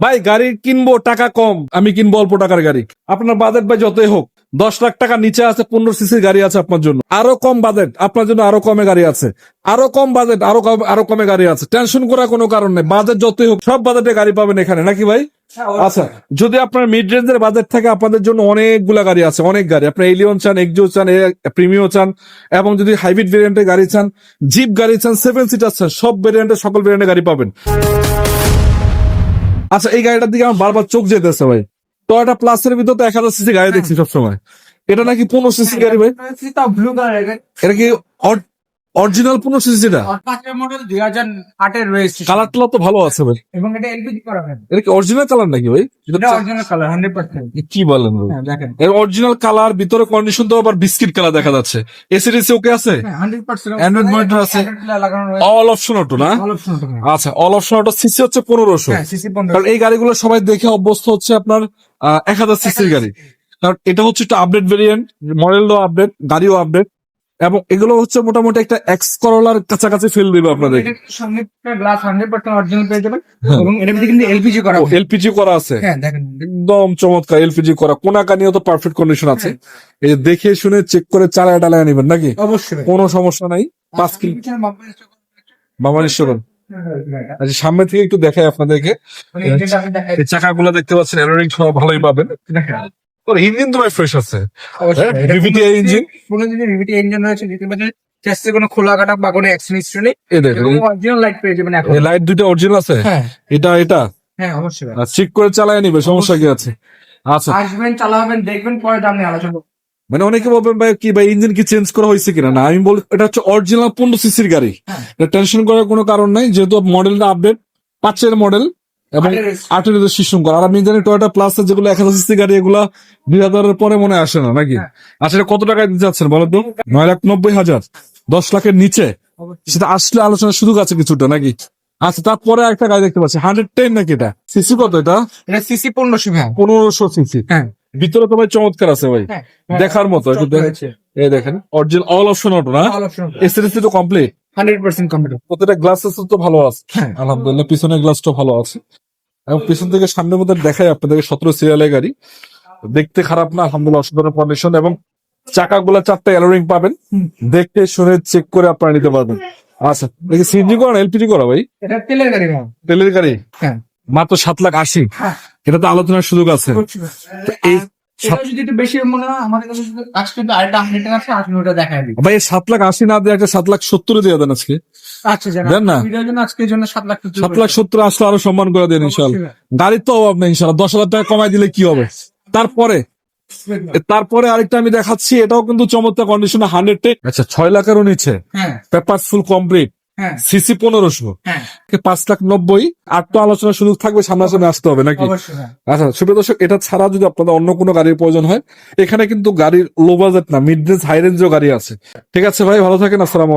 ভাই গাড়ি কিনবো টাকা কম। আমি কিনবো অল্প টাকার গাড়ি। আপনার বাজেট ভাই যতই হোক দশ লাখ টাকা নিচে আছে পনেরো সিসির গাড়ি আছে আপনার জন্য। আরও কম বাজেট আপনার জন্য আরও কমে গাড়ি আছে। আরও কম বাজেট আরও আরও কমে গাড়ি আছে। টেনশন করার কোনো কারণ নেই। বাজেট যতই হোক সব বাজেটে গাড়ি পাবেন এখানে নাকি ভাই? আচ্ছা যদি আপনার মিড রেঞ্জের বাজেট থাকে আপনাদের জন্য অনেকগুলা গাড়ি আছে অনেক গাড়ি। আপনার এলিয়ন চান এক্সো চান প্রিমিও চান এবং যদি হাইব্রিড ভেরিয়েন্টের গাড়ি চান জিপ গাড়ি চান সেভেন সিটার চান সব ভেরিয়েন্টের সকল ভেরিয়েন্টের গাড়ি পাবেন। আচ্ছা এই গাড়িটার দিকে আমার বারবার চোখ যেতেছে ভাই। তো টয়টা প্লাসের ভিতর তো এক হাজার সিসি গাড়ি দেখছি সবসময়। এটা নাকি পনেরো সিসি গাড়ি ভাই? এটা কি অরিজিনাল পনেরো সিসি এটা পাঁচের মডেল দুই হাজার আটের রয়েছে। কালার টালার তো ভালো আছে ভাই। এবং এটা এলপিজি করা হয়। এটা কি অরিজিনাল কালার নাকি ভাই? এটা অরিজিনাল কালার হান্ড্রেড পার্সেন্ট কি বলেন ভাই? হ্যাঁ দেখেন। এর অরিজিনাল কালার ভিতরে কন্ডিশন তো আবার বিস্কিট কালার দেখা যাচ্ছে। এসিডিসি ওকে আছে? হান্ড্রেড পার্সেন্ট Android monitor আছে? অল অপশন অটো না? ভালো option আছে। আচ্ছা অল অপশন অটো সিসি হচ্ছে পনেরোশো। হ্যাঁ সিসি পনেরো কারণ এই গাড়িগুলো সবাই দেখে অভ্যস্ত হচ্ছে আপনার এক হাজার সিসির গাড়ি। কারণ এটা হচ্ছে একটা আপডেট ভেরিয়েন্ট মডেলও আপডেট গাড়িও আপডেট এবং এগুলো হচ্ছে মোটামুটি একটা এক্স করলার কাছাকাছি ফিল দিবে আপনাদের। সামনে গ্লাস হান্ড্রেড পার্সেন্ট অরিজিনাল পেয়ে যাবেন। হ্যাঁ। এবং কিন্তু এলপিজি করা হয়। এলপিজি করা আছে? হ্যাঁ দেখেন। একদম চমৎকার এলপিজি করা। কোনা কানিও তো পারফেক্ট কন্ডিশন আছে। এই দেখে শুনে চেক করে চালায় টালায় নেবেন নাকি? অবশ্যই। কোনো সমস্যা নাই। পাঁচ কিলো বাবা নিশ্চয় আচ্ছা সামনে থেকে একটু দেখাই আপনাদেরকে। এই চাকাগুলো দেখতে পাচ্ছেন এলোরিং সহ ভালোই পাবেন। ওর ইঞ্জিন তো ভাই ফ্রেশ আছে ডিভিটি ইঞ্জিন যদি রিভিটি ইঞ্জিন চেস্টে কোনো খোলা কাটা বা কোনো অ্যাক্সিডেন্ট হিস্ট্রি নেই অরিজিনাল লাইট পেয়ে যাবেন এখন। লাইট দুইটা অরিজিনাল আছে? হ্যাঁ। এটা এটা? হ্যাঁ অবশ্যই চেক করে চালায় নিবে সমস্যা কি আছে? আচ্ছা। আসবেন চালাবেন দেখবেন পরে দাম নিয়ে আলোচনা মানে অনেকে বলবেন ভাই কি ভাই ইঞ্জিন কি চেঞ্জ করা হয়েছে কিনা? না আমি বলি এটা হচ্ছে অরিজিনাল পনেরো সিসির গাড়ি। হ্যাঁ। এটা টেনশন করার কোনো কারণ নাই যেহেতু মডেলটা আপডেট পাঁচের মডেল এবং আটের। আটের রেজিস্ট্রেশন করা আর আমি জানি টয়টা প্লাস যেগুলো এক হাজার সিসি গাড়ি এগুলো দুই হাজারের পরে মনে আসে না নাকি? হ্যাঁ। আচ্ছা কত টাকায় দিতে চাচ্ছেন বলো তো? নয় লাখ নব্বই হাজার দশ লাখের নিচে। সেটা আসলে আলোচনা সুযোগ আছে কিছুটা নাকি? আচ্ছা তারপরে একটা গাড়ি দেখতে পাচ্ছি হান্ড্রেড টেন নাকি এটা? সিসি কত এটা? এটা সিসি পনেরোশো পনেরোশো সিসি। হ্যাঁ। ভিতরে তো ভাই চমৎকার আছে ভাই। হ্যাঁ দেখার মতো। এই দেখেন অরিজিনাল অল অপশন অটো না? এসএসসি তো কমপ্লিট হান্ড্রেড পার্সেন্ট তো ভালো আছে। হ্যাঁ। আলহামদুলিল্লাহ পিছনের গ্লাসটা ভালো আছে। এবং পিছন থেকে সামনের মধ্যে দেখাই আপনাদেরকে সতেরো সিরিয়ালের গাড়ি। দেখতে খারাপ না আলহামদুলিল্লাহ অসাধারণ কন্ডিশন এবং চাকাগুলো চারটে অ্যালোরিং পাবেন। দেখতে শুনে চেক করে আপনারা নিতে পারবেন। আচ্ছা দেখি সিএনজি করা এলপিজি করা ভাই? এটা তেলের গাড়ি তেলের গাড়ি? হ্যাঁ। মাত্র সাত লাখ আশি। হ্যাঁ। এটা তো আলোচনার সুযোগ আছে। এই এটা যদি একটু বেশি মনে হয় আমাদের কাছে আজকে কিন্তু আরেকটা হান্ড্রেড আছে আসলে ওটা দেখাই দিই। ভাই সাত লাখ আশি না দিয়ে একটা সাত লাখ সত্তরে দিয়ে দেন আজকে। আচ্ছা দেন না। ভিডিওর জন্য আজকের জন্য সাত লাখ সাত লাখ সত্তর আসলে আরও সম্মান করে দেন ইনশাল্লাহ। গাড়ির তো অভাব নেই ইনশাল্লাহ দশ হাজার টাকা কমাই দিলে কি হবে? তারপরে তারপরে আরেকটা আমি দেখাচ্ছি এটাও কিন্তু চমৎকার কন্ডিশনে হান্ড্রেড টেক আচ্ছা ছয় লাখেরও নিচে। হ্যাঁ। পেপার ফুল কমপ্লিট সিসি পনেরোশো। হ্যাঁ। পাঁচ লাখ নব্বই আর তো আলোচনার সুযোগ থাকবে সামনাসামনি আসতে হবে নাকি? হ্যাঁ। আচ্ছা সুপ্রিয় দর্শক এটা ছাড়া যদি আপনাদের অন্য কোনো গাড়ির প্রয়োজন হয় এখানে কিন্তু গাড়ির লো বাজেট না মিড রেঞ্জ হাই রেঞ্জও গাড়ি আছে। ঠিক আছে ভাই ভালো থাকেন আসসালাম